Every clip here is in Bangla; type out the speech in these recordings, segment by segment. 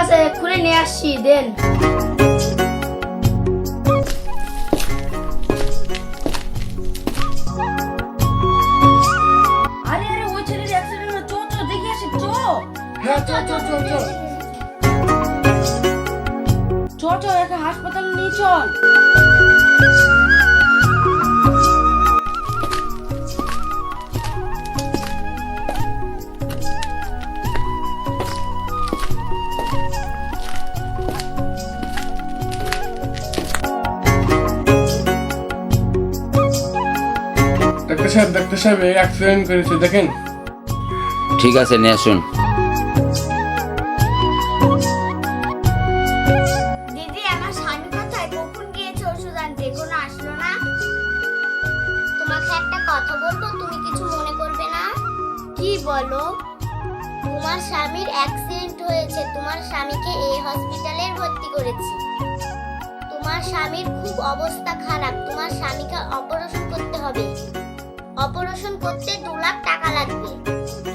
আছে এক্ষুনি নিয়ে আসছি দেন। আরে আরে ওই ছেলের অ্যাক্সিডেন্ট হলো। চো চো দেখে আসি চো। হ্যাঁ চো চো একে হাসপাতালে নিয়ে চল। সাহেব ডাক্তার সাহেব এই অ্যাক্সিডেন্ট করেছে দেখেন। ঠিক আছে নিয়ে আসুন। দিদি আমার স্বামী কোথায়? কখন গিয়েছে ওষুধ আনতে? কোনো আসলো না? তোমাকে একটা কথা বলব তুমি কিছু মনে করবে না? কি বলো? তোমার স্বামীর অ্যাক্সিডেন্ট হয়েছে তোমার স্বামীকে এই হসপিটালে ভর্তি করেছি। তোমার স্বামীর খুব অবস্থা খারাপ তোমার স্বামীকে অপারেশন করতে হবে। অপারেশন করতে দু লাখ টাকা লাগবে।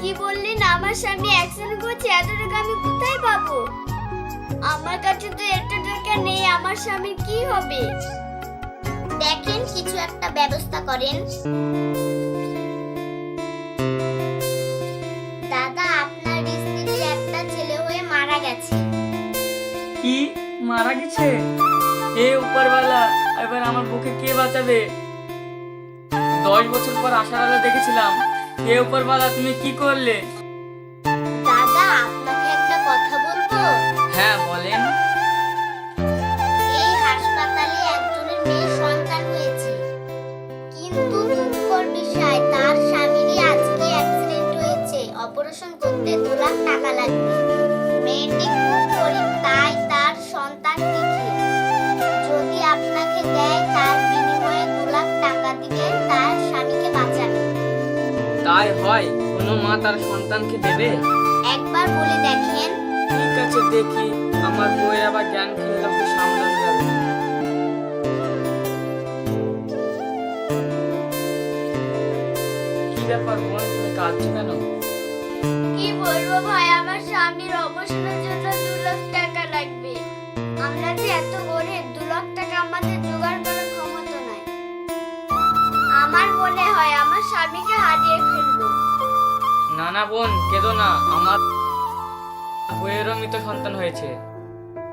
কি বললেন আমার স্বামী অ্যাক্সিডেন্ট করছে এত টাকা আমি কোথায় পাবো? আমার কাছে তো এত টাকা নেই আমার স্বামীর কি হবে? দেখেন কিছু একটা ব্যবস্থা করেন। দাদা আপনার স্ত্রী একটা ছেলে হয়ে মারা গেছে। কি? মারা গেছে? এ উপরওয়ালা এবার আমার বুকে কে বাঁচাবে? দশ বছর পর আসার আলো দেখেছিলাম। এ উপরওয়ালা তুমি কি করলে? দাদা আপনাকে একটা কথা বলব? হ্যাঁ বলেন। এই হাসপাতালে একজনের মেয়ের সন্তান হয়েছে। কিন্তু দুঃখর বিষয় তার স্বামীরই আজকে অ্যাক্সিডেন্ট হয়েছে। অপারেশন করতে দু লাখ টাকা লাগবে। মেয়েটি খুব গরিব তাই তার সন্তান দেখে যদি আপনাকে দেয় তাই হয় কোনো মা তার সন্তানকে দেবে? একবার বলে দেখেন। ঠিক আছে দেখি। আমার বইয়ের আবার জ্ঞান ওকে সামলানো যাবে কি ব্যাপার বোন তুমি কাঁদছো কেন? কি বলব ভাই আমার স্বামীর অপারেশনের জন্য দু লাখ টাকা লাগবে। আমরা যে এত গরিব দু লাখ টাকা আমাদের জোগাড় করার ক্ষমতা নাই। আমার মনে হয় আমার স্বামীকে হারিয়ে না না বোন, কেঁদো না। আমার বইয়েরও মৃত সন্তান হয়েছে।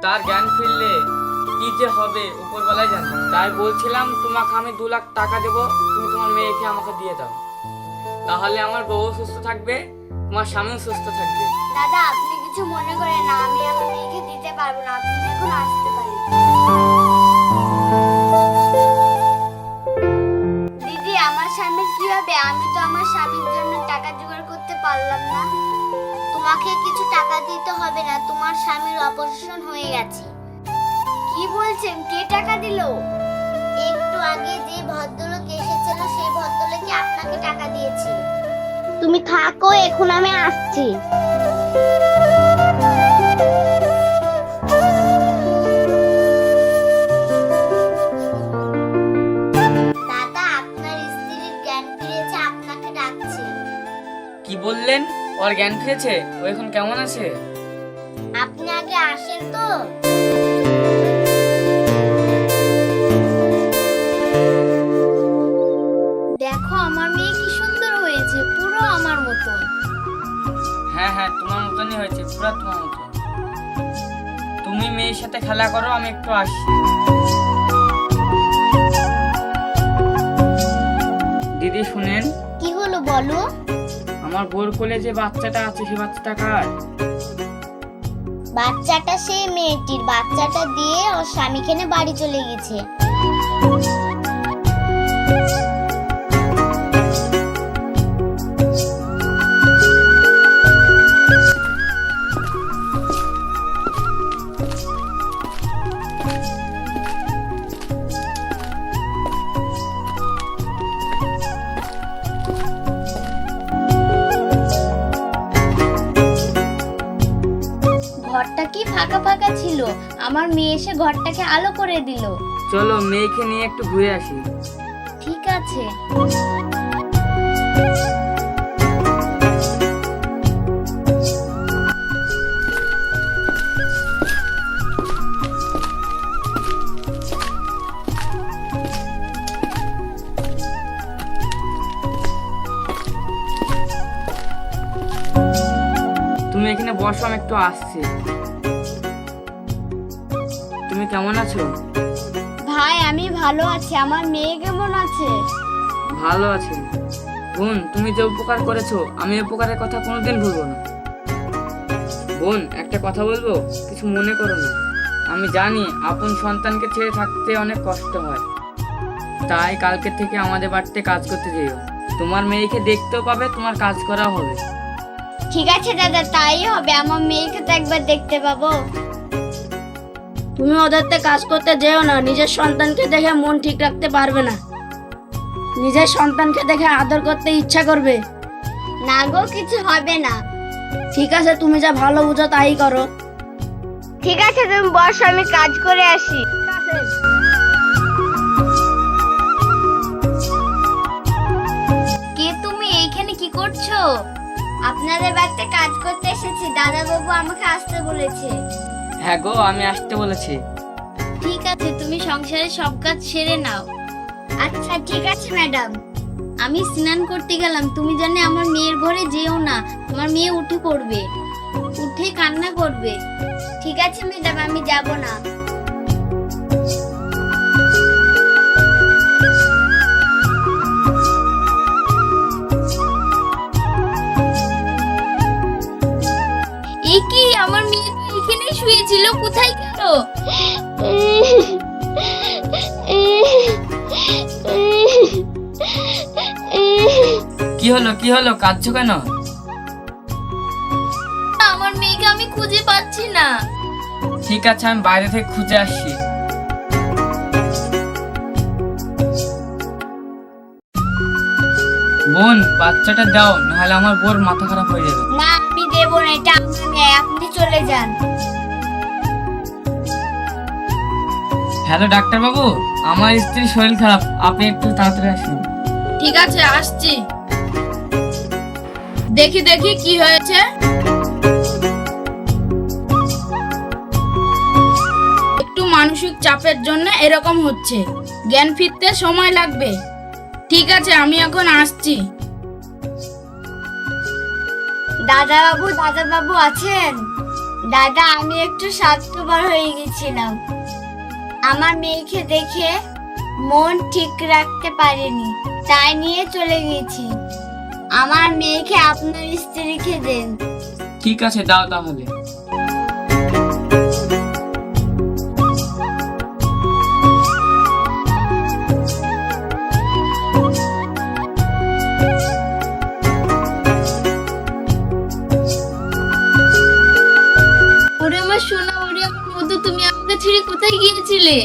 তার জ্ঞান ফিরলে কি যে হবে, উপরবেলায় জানে তাই বলছিলাম, তোমাকে আমি দু লাখ টাকা দেবো, তুমি তোমার মেয়েকে আমাকে দিয়ে দাও। তাহলে আমার বউ সুস্থ থাকবে, তোমার স্বামীও সুস্থ থাকবে। দাদা, আপনি কিছু মনে করেন না, আমি আমার মেয়েকে দিতে পারব না। আপনি এখন তোমাকে কিছু টাকা দিতে হবে না, তোমার স্বামীর অপারেশন হয়ে গেছে। কি বলছেন? কে টাকা দিল? একটু আগে যে ভদ্রলোক এসেছিল, সেই ভদ্রলোকই আপনাকে টাকা দিয়েছে। তুমি থাকো, এখন আমি আসছি। ওর জ্ঞান ফিরেছে ও এখন কেমন আছে? আপনি আগে আসেন তো। দেখো আমার মেয়ে কি সুন্দর হয়েছে পুরো আমার মতন। হ্যাঁ হ্যাঁ তোমার মতনই হয়েছে পুরো তোমার মতন। তুমি মেয়ের সাথে খেলা করো আমি একটু আসি দিদি শুনেন। কি হলো বলো? আমার বোর কোলে যে বাচ্চাটা আছে, সে বাচ্চাটা কার? বাচ্চাটা সেই মেয়েটির। বাচ্চাটা দিয়ে ওর স্বামীখানে বাড়ি চলে গেছে। আমার মেয়ে এসে ঘরটাকে আলো করে দিল। চলো মেয়েকে নিয়ে একটু ঘুরে আসি। ঠিক আছে। তুমি এখানে বসো আমি একটু আসছি। তুমি কেমন আছো? ভাই আমি ভালো আছি। আমার মেয়ে কেমন আছে? ভালো আছে। বোন তুমি যে উপকার করেছ আমি উপকারের কথা কোনোদিন ভুলবো না। বোন একটা কথা বলব? কিছু মনে করো না। আমি জানি আপন সন্তানকে ছেড়ে থাকতে অনেক কষ্ট হয়। তাই কালকে থেকে আমাদের বাড়িতে কাজ করতে যেও। তোমার মেয়েকে দেখতেও পাবে তোমার কাজ করাও হবে। ঠিক আছে দাদা তাই হবে। আমার মেয়েকে তো একবার দেখতে পাবো। তুমি ওদেরতে কাজ করতে যেও না। নিজের সন্তানকে দেখে মন ঠিক রাখতে পারবে না। নিজের সন্তানকে দেখে আদর করতে ইচ্ছা করবে। না গো কিছু হবে না। ঠিক আছে তুমি যা ভালো বুঝো তাই করো। ঠিক আছে তুমি বসো আমি কাজ করে আসি। কে তুমি? এইখানে কি করছ? আপনাদের বাড়িতে কাজ করতে এসেছি। দাদা বাবু আমাকে আসতে বলেছে। হ্যাঁ গো আমি আসতে বলেছি। ঠিক আছে তুমি সংসারের সব কাজ সেরে নাও। আচ্ছা ঠিক আছে ম্যাডাম। আমি স্নান করতে গেলাম তুমি জানে আমার মেয়ের ঘরে যেও না তোমার মেয়ে উঠে পড়বে। উঠে কান্না করবে। ঠিক আছে ম্যাডাম আমি যাব না। কি হলো কি হলো? কাঁদছো কেন? আমার মেয়েকে আমি খুঁজে পাচ্ছি না। ঠিক আছে আমি বাইরে থেকে খুঁজে আসছি। বোন বাচ্চাটা দাও নাহলে আমার বোর মাথা খারাপ হয়ে যাবে। না আমি দেব না এটা মেয়ে আপনি চলে যান। হ্যালো ডাক্তার বাবু আমার স্ত্রীর শরীর খারাপ। আপনি একটু তাড়াতাড়ি আসুন। ঠিক আছে আসছি। দেখি দেখি কি হয়েছে। একটু মানসিক চাপের জন্য এরকম হচ্ছে। জ্ঞান ফিরতে সময় লাগবে। ঠিক আছে, আমি এখন আসছি। দাদা বাবু দাদা বাবু আছেন? দাদা, আমি একটু স্বার্থপর হয়ে গেছিলাম। আমার মেয়েকে দেখে মন ঠিক রাখতে পারিনি। তাই নিয়ে চলে গেছি। আমার মেয়েকে আপনার স্ত্রীকে দেন। ঠিক আছে দাও তাহলে। ওরে আমার সোনা ওরে আমার মতো তুমি আমাকে ছেড়ে কোথায় গিয়েছিলে?